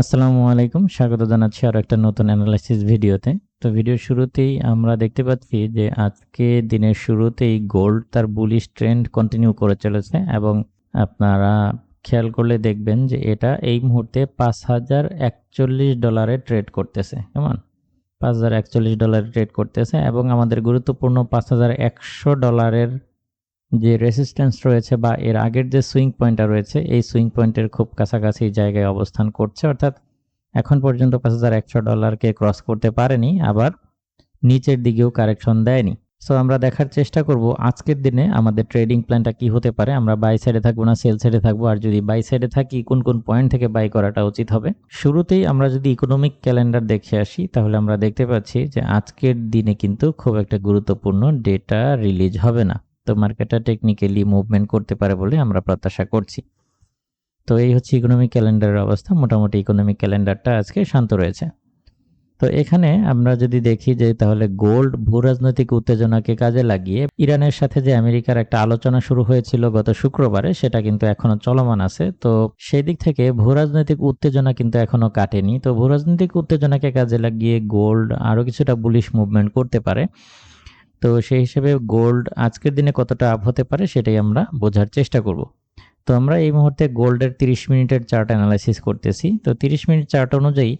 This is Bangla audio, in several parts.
আসসালামু আলাইকুম। স্বাগত জানাচ্ছি আরও একটা নতুন অ্যানালাইসিস ভিডিওতে। তো ভিডিও শুরুতেই আমরা দেখতে পাচ্ছি যে আজকে দিনের শুরুতেই গোল্ড তার বুলিশ ট্রেন্ড কন্টিনিউ করে চলেছে এবং আপনারা খেয়াল করলে দেখবেন যে এটা এই মুহূর্তে পাঁচ হাজার একচল্লিশ ডলারে ট্রেড করতেছে। কেমন? পাঁচ হাজার একচল্লিশ ডলারে ট্রেড করতেছে এবং আমাদের গুরুত্বপূর্ণ পাঁচ হাজার একশো ডলারের যে রেসিস্ট্যান্স রয়েছে বা এর আগের যে সুইং পয়েন্টটা রয়েছে, এই সুইং পয়েন্টের খুব কাছাকাছি জায়গায় অবস্থান করছে। অর্থাৎ এখন পর্যন্ত পাঁচ হাজার একশো ডলারকে ক্রস করতে পারেনি, আবার নিচের দিকেও কারেকশন দেয়নি। সো আমরা দেখার চেষ্টা করব আজকের দিনে আমাদের ট্রেডিং প্ল্যানটা কি হতে পারে। আমরা বাই সাইডে থাকব না সেল সাইডে থাকব, আর যদি বাই সাইডে থাকি, কোন কোন পয়েন্ট থেকে বাই করাটা উচিত হবে? শুরুতেই আমরা যদি ইকোনমিক ক্যালেন্ডার দেখে আসি, তাহলে আমরা দেখতে পাচ্ছি যে আজকের দিনে কিন্তু খুব একটা গুরুত্বপূর্ণ ডেটা রিলিজ হবে না। তো মার্কেটটা টেকনিক্যালি মুভমেন্ট করতে পারে বলে আমরা প্রত্যাশা করছি। তো এই হচ্ছে ইকোনমিক ক্যালেন্ডারের অবস্থা। মোটামুটি ইকোনমিক ক্যালেন্ডারটা আজকে শান্ত রয়েছে। তো এখানে আমরা যদি দেখি যে তাহলে গোল্ড ভূ রাজনৈতিক উত্তেজনাকে কাজে লাগিয়ে ইরানের সাথে যে আমেরিকার একটা আলোচনা শুরু হয়েছিল গত শুক্রবারে, সেটা কিন্তু এখনও চলমান আছে। তো সেই দিক থেকে ভূ রাজনৈতিক উত্তেজনা কিন্তু এখনও কাটেনি। তো ভূ রাজনৈতিক উত্তেজনাকে কাজে লাগিয়ে গোল্ড আরও কিছুটা বুলিশ মুভমেন্ট করতে পারে। তো সেই হিসেবে গোল্ড আজকের দিনে কতটা আপ হতে পারে সেটাই আমরা বোঝার চেষ্টা করব। তো আমরা এই মুহূর্তে গোল্ডের 30 মিনিটের চার্ট অ্যানালাইসিস করতেছি। তো 30 মিনিট চার্ট অনুযায়ী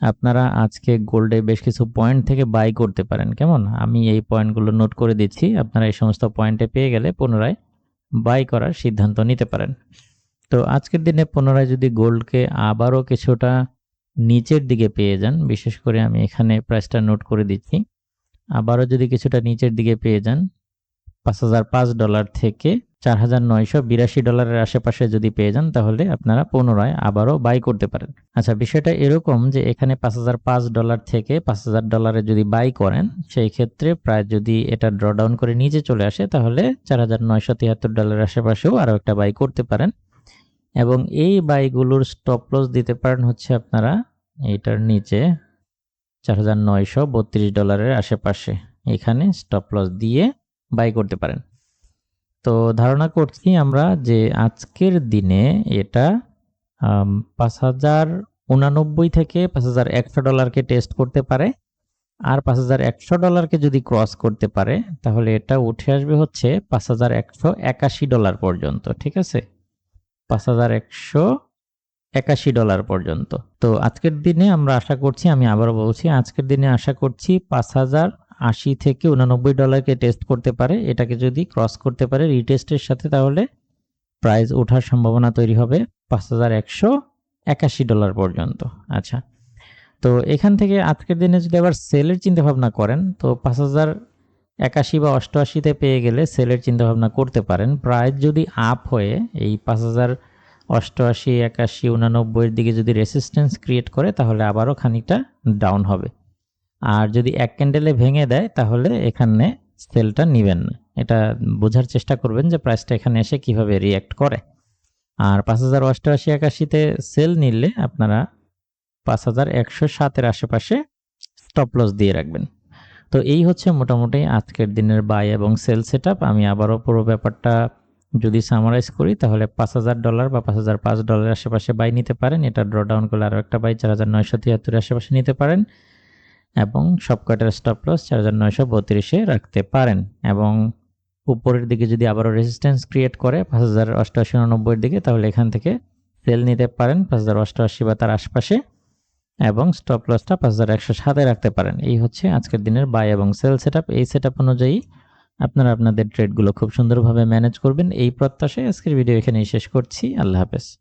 আপনারা আজকে গোল্ডে বেশ কিছু পয়েন্ট থেকে বাই করতে পারেন। কেমন? আমি এই পয়েন্টগুলো নোট করে দিচ্ছি। আপনারা এই সমস্ত পয়েন্টে পেয়ে গেলে পুনরায় বাই করার সিদ্ধান্ত নিতে পারেন। তো আজকের দিনে পুনরায় যদি গোল্ডকে আবারও কিছুটা নিচের দিকে পেয়ে যান, বিশেষ করে আমি এখানে প্রাইসটা নোট করে দিচ্ছি। আবারও যদি কিছুটা নিচের দিকে পেয়ে যান, পাঁচ হাজার পাঁচ ডলার থেকে চার হাজার নয়শো বিরাশি ডলারের আশেপাশে যদি পেয়ে যান, তাহলে আপনারা পুনরায় আবারও বাই করতে পারেন। আচ্ছা বিষয়টা এরকম যে এখানে পাঁচ হাজার পাঁচ ডলার থেকে পাঁচ হাজার ডলারে যদি বাই করেন, সেই ক্ষেত্রে প্রায় যদি এটা ড্র ডাউন করে নিচে চলে আসে, তাহলে চার হাজার নয়শো তিয়াত্তর ডলারের আশেপাশেও আরও একটা বাই করতে পারেন। এবং এই বাইগুলোর স্টপ লস দিতে পারেন হচ্ছে আপনারা এটার নিচে চার হাজার নয়শো বত্রিশ ডলারের আশেপাশে এখানে স্টপ লস দিয়ে বাই করতে পারেন। তো ধারণা করছি আমরা যে আজকের দিনে এটা পাঁচ হাজার উনানব্বই থেকে পাঁচ হাজার একশো ডলারকে টেস্ট করতে পারে। আর পাঁচ হাজার একশো ডলারকে যদি ক্রস করতে পারে, তাহলে এটা উঠে আসবে হচ্ছে পাঁচ হাজার একশো একাশি ডলার পর্যন্ত, ঠিক আছে? পাঁচ হাজার একশো একাশি ডলার পর্যন্ত। তো আজকের দিনে আমরা আশা করছি, আমি আবারও বলছি, আজকের দিনে আশা করছি পাঁচ হাজার আশি থেকে উনানব্বই ডলারকে টেস্ট করতে পারে। এটাকে যদি ক্রস করতে পারে রিটেস্টের সাথে, তাহলে প্রাইস ওঠার সম্ভাবনা তৈরি হবে পাঁচ হাজার একশো একাশি ডলার পর্যন্ত। আচ্ছা তো এখান থেকে আজকের দিনে যদি আবার সেলের চিন্তাভাবনা করেন, তো পাঁচ হাজার একাশি বা অষ্টআশিতে পেয়ে গেলে সেলের চিন্তাভাবনা করতে পারেন। প্রাইস যদি আপ হয়ে এই পাঁচ হাজার অষ্টআশি, একাশি, উনানব্বইয়ের দিকে যদি রেসিস্ট্যান্স ক্রিয়েট করে, তাহলে আবারও খানিকটা ডাউন হবে। আর যদি এক ক্যান্ডেলে ভেঙে দেয়, তাহলে এখানে সেলটা নেবেন না। এটা বোঝার চেষ্টা করবেন যে প্রাইসটা এখানে এসে কীভাবে রিয়্যাক্ট করে। আর পাঁচ হাজার অষ্টআশি, একাশিতে সেল নিলে আপনারা পাঁচ হাজার একশো সাতের আশেপাশে স্টপ লস দিয়ে রাখবেন। তো এই হচ্ছে মোটামুটি আজকের দিনের বাই এবং সেল সেট আমি আবারও পুরো ব্যাপারটা যদি সামারাইজ করি, তাহলে পাঁচ হাজার ডলার বা পাঁচ হাজার পাঁচ ডলারের আশেপাশে বাই নিতে পারেন। এটা ড্র ডাউন করলে আরও একটা বাই চার হাজার নয়শো তিয়াত্তরের আশেপাশে নিতে পারেন এবং সব কয়টার স্টপ লস চার হাজার নয়শো বত্রিশে রাখতে পারেন এবং উপরের দিকে যদি আবারও রেজিস্ট্যান্স ক্রিয়েট করে পাঁচ হাজার অষ্টআশি উননব্বইয়ের দিকে, তাহলে এখান থেকে সেল নিতে পারেন পাঁচ হাজার অষ্টআশি বা তার আশপাশে এবং স্টপ লসটা পাঁচ হাজার একশো সাতে রাখতে পারেন। এই হচ্ছে আজকের দিনের বাই এবং সেল সেট এই সেট অনুযায়ী আপনারা আপনাদের ট্রেডগুলো খুব সুন্দরভাবে ম্যানেজ করবেন। এই প্রত্যাশায় আজকের ভিডিও এখানেই শেষ করছি। আল্লাহ হাফেজ।